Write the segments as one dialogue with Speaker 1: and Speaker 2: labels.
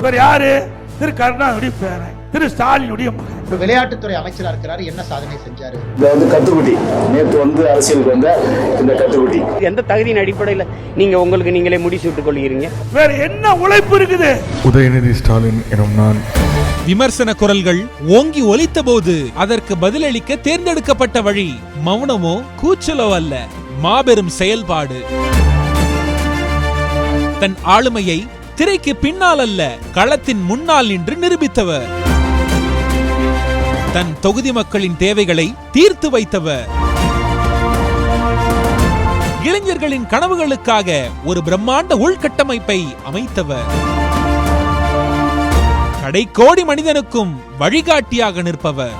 Speaker 1: இவர் யாரு? திரு கருணாநிதி பேரன் திரு ஸ்டாலினுடைய மகன்.
Speaker 2: விளையாட்டுத்துறை அமைச்சரா இருக்கிறாரு என்ன சாதனை செஞ்சாரு?
Speaker 3: இந்த வந்து கத்துக்குட்டி நேற்று வந்து அரசியலுக்கு வந்த இந்த கத்துக்குட்டி
Speaker 4: எந்த தகுதியின் அடிப்படையில் நீங்க உங்களுக்கு நீங்களே முடிச்சு விட்டுக் கொள்கிறீங்க?
Speaker 1: வேற என்ன உழைப்பு இருக்குது?
Speaker 5: உதயநிதி ஸ்டாலின் எனும் நான்.
Speaker 6: விமர்சன குரல்கள் ஓங்கி ஒலித்தபோது அதற்கு பதிலளிக்க தேர்ந்தெடுக்கப்பட்ட வழி மௌனமோ கூச்சலோ அல்ல மாபெரும் செயல்பாடு. தன் ஆளுமையை திரைக்கு பின்னால் அல்ல களத்தின் முன்னால் நின்று நிரூபித்தவர். தன் தொகுதி மக்களின் தேவைகளை தீர்த்து வைத்தவர். இளைஞர்களின் கனவுகளுக்காக ஒரு பிரம்மாண்ட உள்கட்டமைப்பை அமைத்தவர். கடைக்கோடி மனிதனுக்கும் வழிகாட்டியாக நிற்பவர்.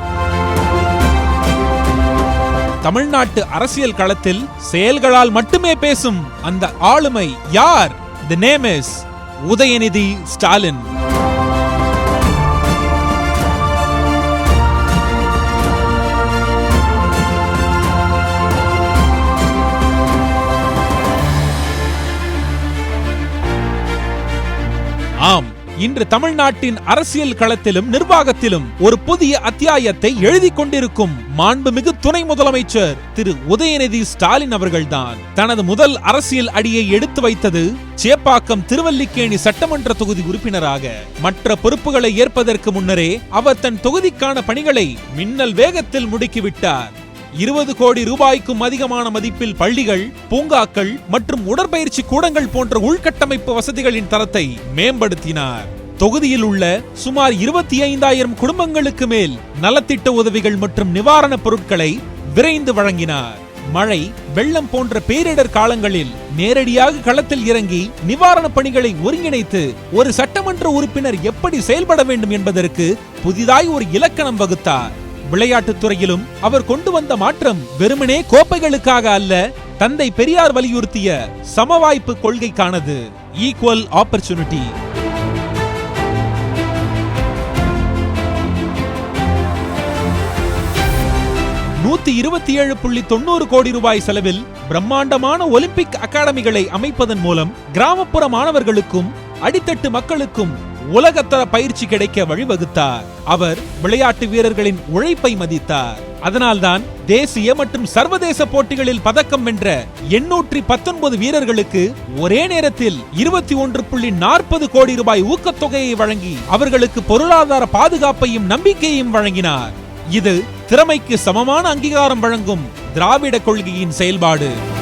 Speaker 6: தமிழ்நாட்டு அரசியல் களத்தில் செயல்களால் மட்டுமே பேசும் அந்த ஆளுமை யார்? The name is Udhayanidhi Stalin. ஆம். இன்று தமிழ்நாட்டின் அரசியல் களத்திலும் நிர்வாகத்திலும் ஒரு புதிய அத்தியாயத்தை எழுதி கொண்டிருக்கும் மாண்புமிகு துணை முதலமைச்சர் திரு. உதயநிதி ஸ்டாலின் அவர்கள்தான். தனது முதல் அரசியல் அடியை எடுத்து வைத்தது சேப்பாக்கம் திருவல்லிக்கேணி சட்டமன்ற தொகுதி உறுப்பினராக. மற்ற பொறுப்புகளை ஏற்பதற்கு முன்னரே அவர் தன் தொகுதிக்கான பணிகளை மின்னல் வேகத்தில் முடுக்கிவிட்டார். இருபது கோடி ரூபாய்க்கும் அதிகமான மதிப்பில் பள்ளிகள் பூங்காக்கள் மற்றும் உடற்பயிற்சி கூடங்கள் போன்ற உள்கட்டமைப்பு வசதிகளின் தரத்தை மேம்படுத்தினார். தொகுதியில் உள்ள சுமார் இருபத்தி ஐந்தாயிரம் குடும்பங்களுக்கு மேல் நலத்திட்ட உதவிகள் மற்றும் நிவாரணப் பொருட்களை விரைந்து வழங்கினார். மழை வெள்ளம் போன்ற பேரிடர் காலங்களில் நேரடியாக களத்தில் இறங்கி நிவாரணப் பணிகளை ஒருங்கிணைத்து ஒரு சட்டமன்ற உறுப்பினர் எப்படி செயல்பட வேண்டும் என்பதற்கு புதிதாய் ஒரு இலக்கணம் வகுத்தார். விளையாட்டுத் துறையிலும் அவர் கொண்டு வந்த மாற்றம் வெறுமனே கோப்பைகளுக்காக அல்ல தந்தை பெரியார் வலியுறுத்திய சமவாய்ப்பு கொள்கைக்கானது. ஈக்குவல் ஆப்பர்ச்சுனிட்டி நூத்தி இருபத்தி ஏழு புள்ளி தொண்ணூறு கோடி ரூபாய் செலவில் பிரம்மாண்டமான ஒலிம்பிக் அகாடமிகளை அமைப்பதன் மூலம் கிராமப்புற மாணவர்களுக்கும் அடித்தட்டு மக்களுக்கும் உலகத்தர பயிற்சி கிடைக்க வழிவகுத்தார். அவர் விளையாட்டு வீரர்களின் உழைப்பை மதித்தார். அதனால்தான் தேசிய மற்றும் சர்வதேச போட்டிகளில் பதக்கம் வென்ற எண்ணூற்றி பத்தொன்பது வீரர்களுக்கு ஒரே நேரத்தில் இருபத்தி ஒன்று புள்ளி நாற்பது கோடி ரூபாய் ஊக்கத்தொகையை வழங்கி அவர்களுக்கு பொருளாதார பாதுகாப்பையும் நம்பிக்கையையும் வழங்கினார். இது திறமைக்கு சமமான அங்கீகாரம் வழங்கும் திராவிட கொள்கையின் செயல்பாடு.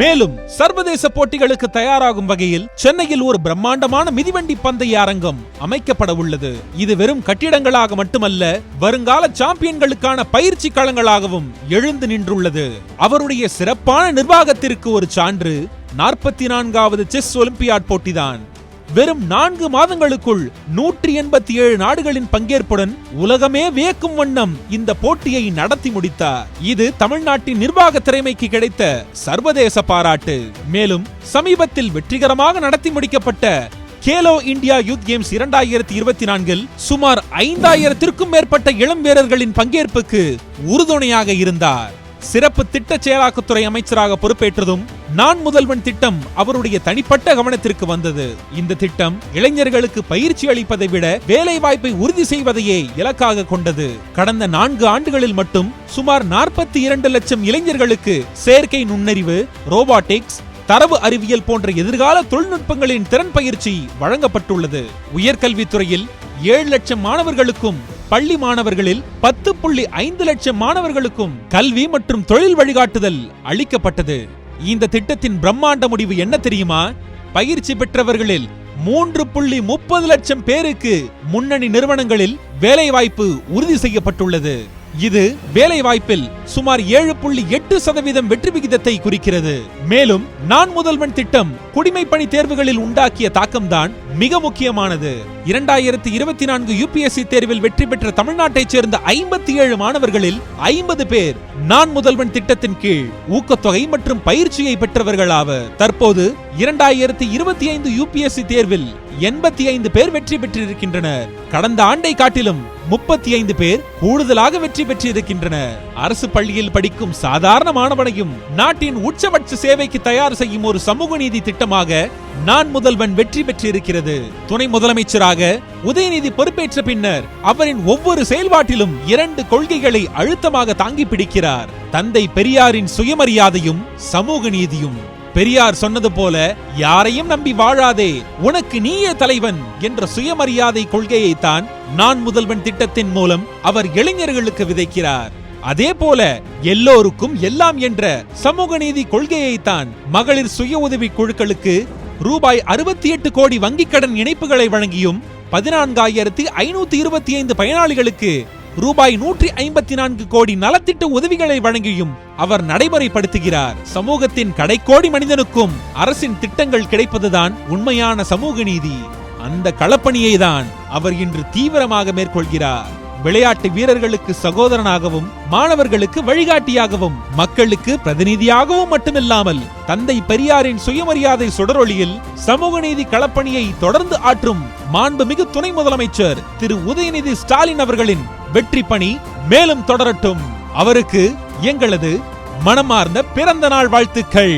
Speaker 6: மேலும் சர்வதேச போட்டிகளுக்கு தயாராகும் வகையில் சென்னையில் ஒரு பிரம்மாண்டமான மிதிவண்டி பந்தய அரங்கம் அமைக்கப்பட உள்ளது. இது வெறும் கட்டிடங்களாக மட்டுமல்ல வருங்கால சாம்பியன்களுக்கான பயிற்சி களங்களாகவும் எழுந்து நின்றுள்ளது. அவருடைய சிறப்பான நிர்வாகத்திற்கு ஒரு சான்று நாற்பத்தி நான்காவது செஸ் ஒலிம்பியாட் போட்டிதான். வெறும் நான்கு மாதங்களுக்குள் நூற்றி எண்பத்தி ஏழு நாடுகளின் பங்கேற்புடன் உலகமே வியக்கும் வண்ணம் இந்த போட்டியை நடத்தி முடித்தார். இது தமிழ்நாட்டின் நிர்வாக திறமைக்கு கிடைத்த சர்வதேச பாராட்டு. மேலும் சமீபத்தில் வெற்றிகரமாக நடத்தி முடிக்கப்பட்ட கேலோ இந்தியா யூத் கேம்ஸ் இரண்டாயிரத்தி இருபத்தி நான்கில் சுமார் ஐந்தாயிரத்திற்கும் மேற்பட்ட இளம் வீரர்களின் பங்கேற்புக்கு உறுதுணையாக இருந்தார். சிறப்பு திட்ட செயலாக்கத்துறை அமைச்சராக பொறுப்பேற்றதும் நான் முதல்வன் திட்டம் அவருடைய தனிப்பட்ட கவனத்திற்கு வந்தது. இந்த திட்டம் இளைஞர்களுக்கு பயிற்சி அளிப்பதை விட வேலை வாய்ப்பை உறுதி செய்வதையே இலக்காக கொண்டது. கடந்த நான்கு ஆண்டுகளில் மட்டும் சுமார் நாற்பத்தி இரண்டு லட்சம் இளைஞர்களுக்கு செயற்கை நுண்ணறிவு ரோபாட்டிக்ஸ் தரவு அறிவியல் போன்ற எதிர்கால தொழில்நுட்பங்களின் திறன் பயிற்சி வழங்கப்பட்டுள்ளது. உயர்கல்வித்துறையில் ஏழு லட்சம் மாணவர்களுக்கும் பள்ளி மாணவர்களில் பத்து புள்ளி ஐந்து லட்சம் மாணவர்களுக்கும் கல்வி மற்றும் தொழில் வழிகாட்டுதல் அளிக்கப்பட்டது. இந்த திட்டத்தின் பிரம்மாண்ட முடிவு என்ன தெரியுமா? பயிற்சி பெற்றவர்களில் மூன்று புள்ளி முப்பது லட்சம் பேருக்கு முன்னணி நிறுவனங்களில் வேலைவாய்ப்பு உறுதி செய்யப்பட்டுள்ளது. இது வேலை வாய்ப்பில் சுமார் ஏழு புள்ளி எட்டு சதவீதம் வெற்றி விகிதத்தை குறிக்கிறது. மேலும் நான் முதல்வன் திட்டம் குடிமை பணி தேர்வுகளில் உண்டாக்கிய தாக்கம்தான் மிக முக்கியமானது. இரண்டாயிரத்தி இருபத்தி நான்கு யூபிஎஸ்சி தேர்வில் வெற்றி பெற்ற தமிழ்நாட்டைச் சேர்ந்த ஐம்பத்தி ஏழு மாணவர்களில் ஐம்பது பேர் நான் முதல்வன் திட்டத்தின் கீழ் ஊக்கத்தொகை மற்றும் பயிற்சியை பெற்றவர்கள் ஆவர் தற்போது இரண்டாயிரத்தி இருபத்தி ஐந்து யூபிஎஸ்சி தேர்வில் எண்பத்தி ஐந்து பேர் வெற்றி பெற்றிருக்கின்றனர். கடந்த ஆண்டை காட்டிலும் முப்பத்தி ஐந்து பேர் கூடுதலாக வெற்றி பெற்றிருக்கின்றனர். அரசு பள்ளியில் படிக்கும் சாதாரண மாணவனையும் நாட்டின் உச்சபட்ச சேவைக்கு தயார் செய்யும் ஒரு சமூக நீதி திட்டமாக நான் முதல்வன் வெற்றி பெற்றிருக்கிறது. துணை முதலமைச்சராக உதயநிதி பொறுப்பேற்ற பின்னர் அவரின் ஒவ்வொரு செயல்பாட்டிலும் இரண்டு கொள்கைகளை அழுத்தமாக தாங்கி பிடிக்கிறார். தந்தை பெரியாரின் சுயமரியாதையும் சமூக நீதியும். பெரியார் சொன்னது போல யாரையும் நம்பி வாழாதே உனக்கு நீயே தலைவன் என்ற சுயமரியாதை கொள்கையை தான் நான் முதல்வன் திட்டத்தின் மூலம் அவர் இளைஞர்களுக்கு விதைக்கிறார். அதே போல எல்லோருக்கும் எல்லாம் என்ற சமூக நீதி கொள்கையை தான் மகளிர் சுய உதவி குழுக்களுக்கு ரூபாய் அறுபத்தி எட்டு கோடி வங்கிக் கடன் இணைப்புகளை வழங்கியும் பதினான்காயிரத்தி ஐநூத்தி இருபத்தி ஐந்து பயனாளிகளுக்கு ரூபாய் நூற்றி ஐம்பத்தி நான்கு கோடி நலத்திட்ட உதவிகளை வழங்கியும் அவர் நடைமுறைப்படுத்துகிறார். சமூகத்தின் கடைக்கோடி மனிதனுக்கும் அரசின் திட்டங்கள் கிடைப்பதுதான் உண்மையான சமூக நீதி. அந்த களப்பணியை தான் அவர் இன்று தீவிரமாக மேற்கொள்கிறார். விளையாட்டு வீரர்களுக்கு சகோதரனாகவும் மாணவர்களுக்கு வழிகாட்டியாகவும் மக்களுக்கு பிரதிநிதியாகவும் மட்டுமில்லாமல் தந்தை பெரியாரின் சுயமரியாதை சுடரொளியில் சமூக நீதி களப்பணியை தொடர்ந்து ஆற்றும் மாண்புமிகு துணை முதலமைச்சர் திரு உதயநிதி ஸ்டாலின் அவர்களின் வெற்றி பணி மேலும் தொடரட்டும். அவருக்கு எங்களது மனமார்ந்த பிறந்த நாள் வாழ்த்துக்கள்.